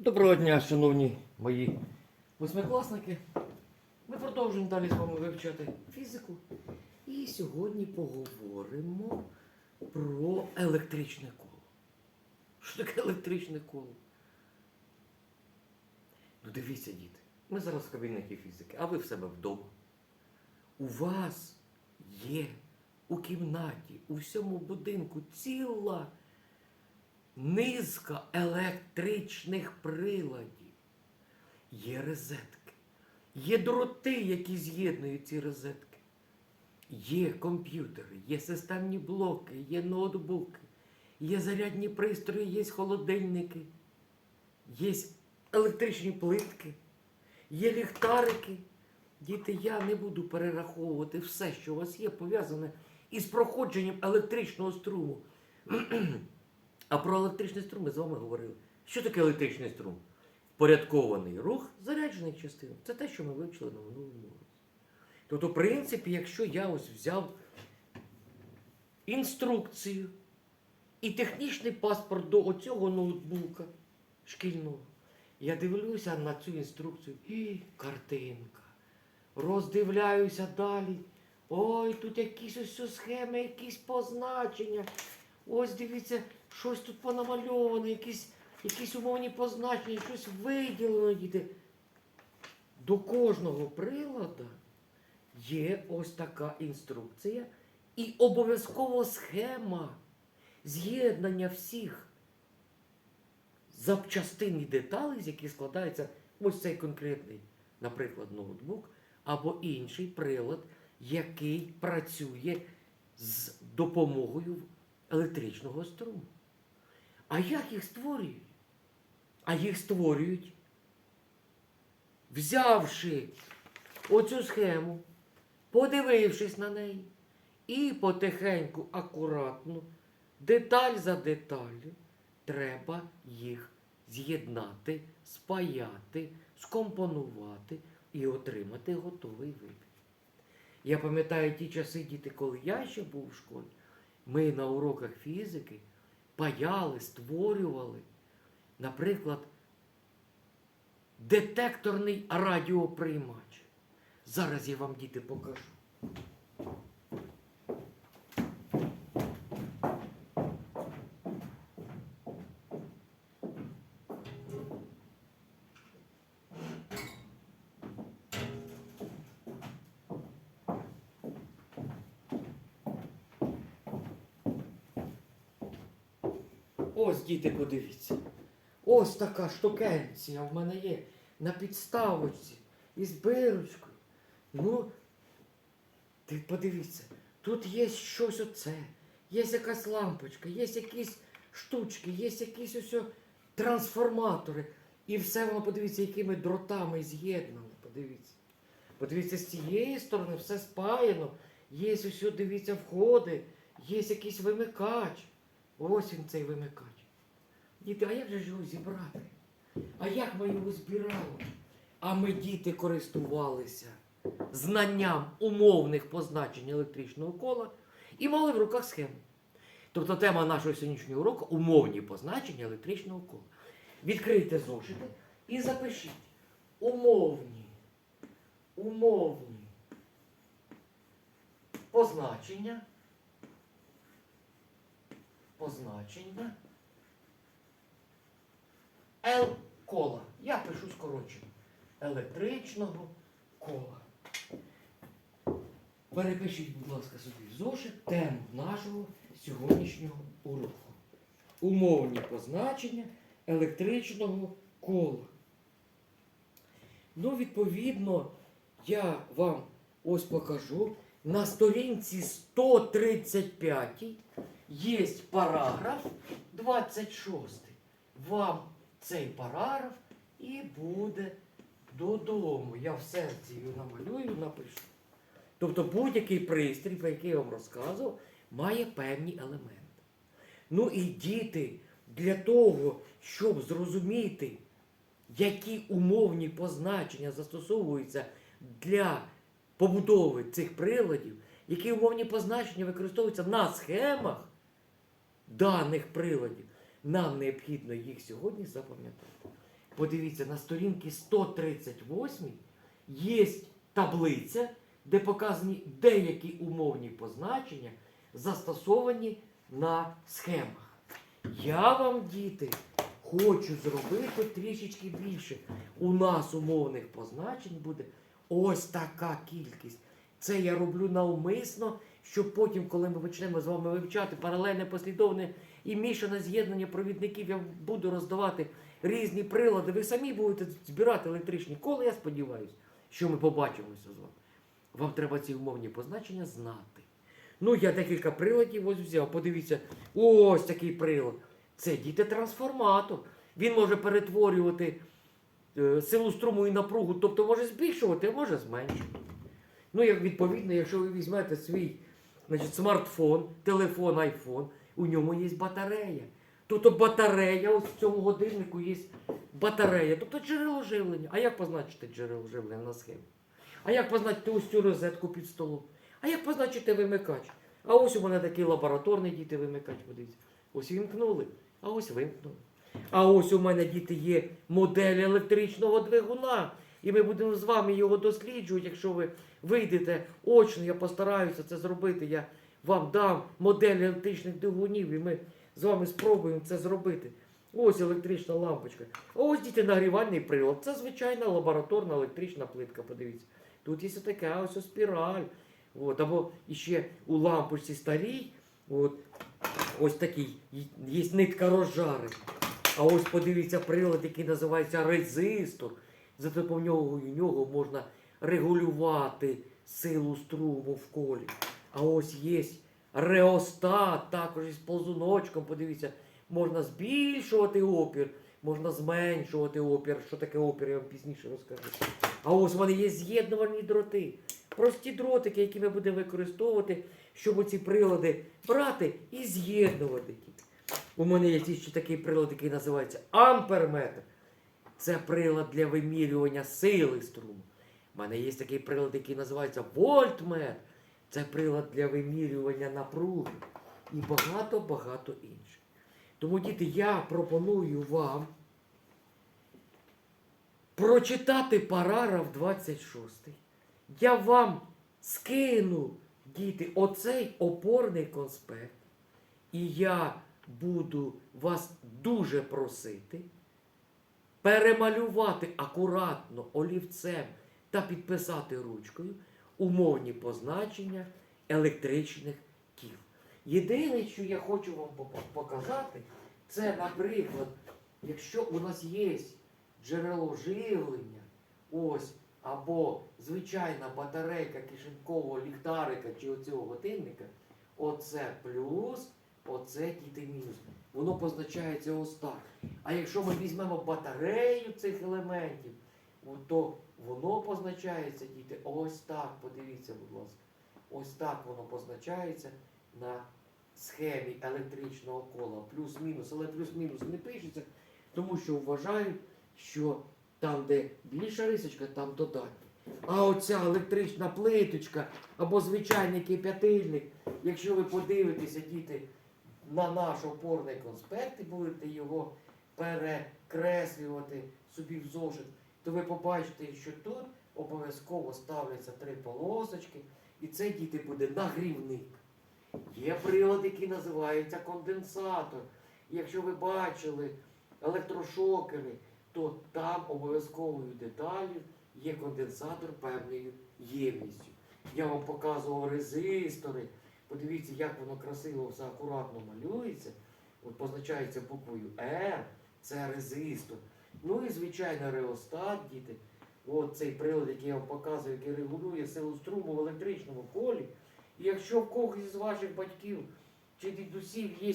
Доброго дня, шановні мої восьмикласники. Ми продовжуємо далі з вами вивчати фізику. І сьогодні поговоримо про електричне коло. Що таке електричне коло? Ну дивіться, діти, ми зараз в кабінеті фізики, а ви в себе вдома. У вас є у кімнаті, у всьому будинку ціла низка електричних приладів. Є розетки, є дроти, які з'єднують ці розетки. Є комп'ютери, є системні блоки, є ноутбуки, є зарядні пристрої, є холодильники, є електричні плитки, є ліхтарики. Діти, я не буду перераховувати все, що у вас є, пов'язане із проходженням електричного струму. А про електричний струм ми з вами говорили. Що таке електричний струм? Впорядкований рух заряджених частин. Це те, що ми вивчили на минулому році. Тобто, в принципі, якщо я ось взяв інструкцію і технічний паспорт до оцього ноутбука шкільного, я дивлюся на цю інструкцію і картинка. Роздивляюся далі. Ой, тут якісь ось схеми, якісь позначення. Ось дивіться, щось тут понамальовано, якісь, якісь умовні позначення, щось виділено, діти. До кожного прилада є ось така інструкція і обов'язково схема з'єднання всіх запчастин і деталей, з яких складається ось цей конкретний, наприклад, ноутбук або інший прилад, який працює з допомогою електричного струму. А як їх створюють? А їх створюють, взявши оцю схему, подивившись на неї, і потихеньку, акуратно, деталь за деталлю, треба їх з'єднати, спаяти, скомпонувати і отримати готовий вибір. Я пам'ятаю ті часи, діти, коли я ще був у школі, ми на уроках фізики паяли, створювали, наприклад, детекторний радіоприймач. Зараз я вам, діти, покажу. Ось, діти, подивіться. Ось така штукенція в мене є на підставочці із бирочкою. Ну, ти подивіться, тут є щось оце, є якась лампочка, є якісь штучки, є якісь ось трансформатори. І все воно, подивіться, якими дротами з'єднано. Подивіться. Подивіться, з цієї сторони все спаяно. Є ось, дивіться, входи, є якийсь вимикач. Ось він цей вимикач. Діти, а як же його зібрати? А як ми його збирали? А ми, діти, користувалися знанням умовних позначень електричного кола і мали в руках схему. Тобто тема нашого сьогоднішнього уроку умовні позначення електричного кола. Відкрийте зошити і запишіть умовні, умовні позначення позначення Л кола. Я пишу скорочено. Електричного кола. Перепишіть, будь ласка, собі зошит тему нашого сьогоднішнього уроку. Умовні позначення електричного кола. Ну, відповідно, я вам ось покажу. На сторінці 135 є параграф 26. Вам цей параграф і буде додому. Я в серці його намалюю, напишу. Тобто будь-який пристрій, про який я вам розказував, має певні елементи. Ну і діти, для того, щоб зрозуміти, які умовні позначення застосовуються для побудови цих приладів, які умовні позначення використовуються на схемах даних приладів, нам необхідно їх сьогодні запам'ятати. подивіться, на сторінці 138 є таблиця, де показані деякі умовні позначення, застосовані на схемах. Я вам, діти, хочу зробити трішечки більше. У нас умовних позначень буде ось така кількість. Це я роблю навмисно, щоб потім, коли ми почнемо з вами вивчати паралельне послідовне і мішане з'єднання провідників, я буду роздавати різні прилади. Ви самі будете збирати електричні кола, я сподіваюся, що ми побачимося з вами. Вам треба ці умовні позначення знати. Ну, я декілька приладів ось взяв. Подивіться, ось такий прилад. Це діти-трансформатор. Він може перетворювати е, силу струму і напругу, тобто може збільшувати, а може зменшувати. Ну, як відповідно, якщо ви візьмете свій значить, смартфон, телефон, айфон, у ньому є батарея. Тобто батарея, ось в цьому годиннику є батарея, тобто джерело живлення. А як позначити джерело живлення на схемі? А як позначити ось цю розетку під столом? А як позначити вимикач? А ось у мене такий лабораторний діти вимикач, подивіться. Ось вімкнули, а ось вимкнули. А ось у мене діти є модель електричного двигуна. І ми будемо з вами його досліджувати. Якщо ви вийдете очно, я постараюся це зробити. Я вам дам модель електричних двигунів, і ми з вами спробуємо це зробити. Ось електрична лампочка. А ось діти нагрівальний прилад. Це звичайна лабораторна електрична плитка. Подивіться. Тут є така ось спіраль. От, або іще у лампочці старій, от, ось такий, є нитка розжари. А ось подивіться прилад, який називається резистор. За допомогою нього можна регулювати силу струму в колі. А ось є реостат, також із ползуночком. Подивіться, можна збільшувати опір, можна зменшувати опір. Що таке опір, я вам пізніше розкажу. А ось вони є з'єднувальні дроти. Прості дротики, які ми будемо використовувати, щоб ці прилади брати і з'єднувати. У мене є ще такий прилад, який називається амперметр. Це прилад для вимірювання сили струму. У мене є такий прилад, який називається вольтметр. Це прилад для вимірювання напруги. І багато-багато інших. Тому, діти, я пропоную вам прочитати параграф 26. Я вам скину, діти, оцей опорний конспект. І я буду вас дуже просити перемалювати акуратно олівцем та підписати ручкою умовні позначення електричних кіл. Єдине, що я хочу вам показати, це, наприклад, якщо у нас є джерело живлення, ось, або звичайна батарейка кишенькового ліхтарика чи оцього годинника, оце плюс, оце діти мінус. Воно позначається ось так. А якщо ми візьмемо батарею цих елементів, то воно позначається, діти, ось так. Подивіться, будь ласка. Ось так воно позначається на схемі електричного кола. Плюс-мінус, але плюс-мінус не пишеться, тому що вважають, що там, де більша рисочка, там додатні. А оця електрична плиточка або звичайний кип'ятильник, якщо ви подивитеся, діти, на наш опорний конспект і будете його перекреслювати собі в зошит, то ви побачите, що тут обов'язково ставляться три полосочки, і це діти буде нагрівник. Є прилад, який називається конденсатор. Якщо ви бачили електрошокери, то там обов'язковою деталлю є конденсатор певною ємністю. Я вам показував резистори. Подивіться, як воно красиво все акуратно малюється. От позначається буквою R, це резистор. Ну і звичайно реостат, діти. От цей прилад, який я вам показую, який регулює силу струму в електричному колі. І якщо в когось з ваших батьків чи дідусів є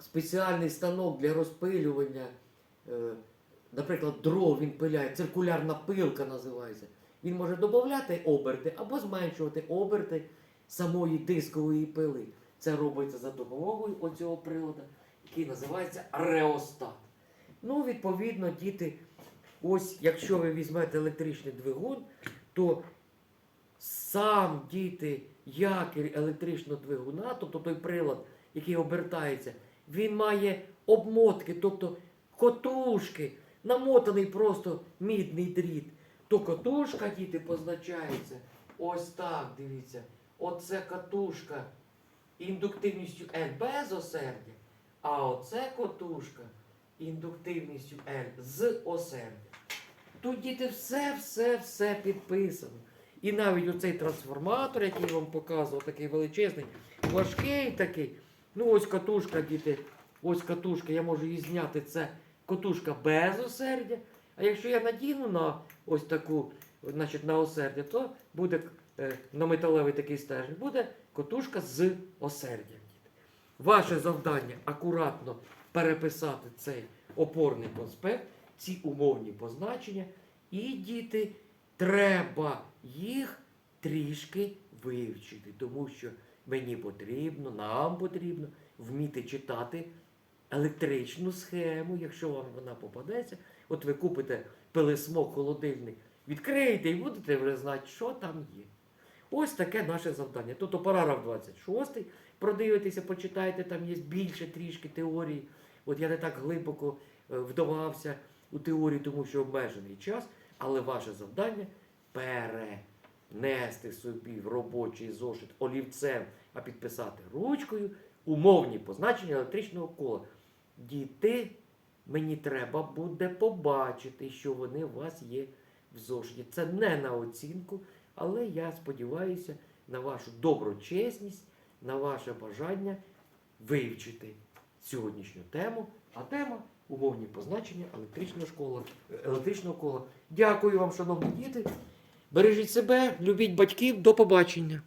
спеціальний станок для розпилювання, е, наприклад, дров він пиляє, циркулярна пилка називається. Він може додати оберти або зменшувати оберти самої дискової пили. Це робиться за допомогою оцього приладу, який називається реостат. Ну, відповідно, діти, ось якщо ви візьмете електричний двигун, то сам діти якір електричного двигуна, тобто той прилад, який обертається, він має обмотки, тобто котушки, намотаний просто мідний дріт, то котушка, діти, позначається. Ось так, дивіться. Оце катушка індуктивністю N без осердя, а оце котушка індуктивністю N з осердя. Тут діти все, все, все підписано. І навіть оцей трансформатор, який я вам показував, такий величезний, важкий такий. Ну ось катушка, діти, ось катушка, я можу її зняти. Це катушка без осердя. А якщо я надіну на ось таку, значить, на осердя, то буде е, на металевий такий стержень, буде котушка з осердям. Ваше завдання акуратно переписати цей опорний конспект, ці умовні позначення, і діти, треба їх трішки вивчити, тому що мені потрібно, нам потрібно вміти читати електричну схему, якщо вам вона попадеться. От ви купите пилисмок, холодильник, відкриєте і будете вже знати, що там є. Ось таке наше завдання. Тобто параграф 26, продивитеся, почитайте, там є більше трішки теорії. От я не так глибоко е, вдавався у теорію, тому що обмежений час, але ваше завдання перенести собі в робочий зошит олівцем, а підписати ручкою умовні позначення електричного кола. Діти, мені треба буде побачити, що вони у вас є в зошиті. Це не на оцінку, але я сподіваюся на вашу доброчесність, на ваше бажання вивчити сьогоднішню тему, а тема умовні позначення електричного школа, електричного кола. Дякую вам, шановні діти. Бережіть себе, любіть батьків, до побачення.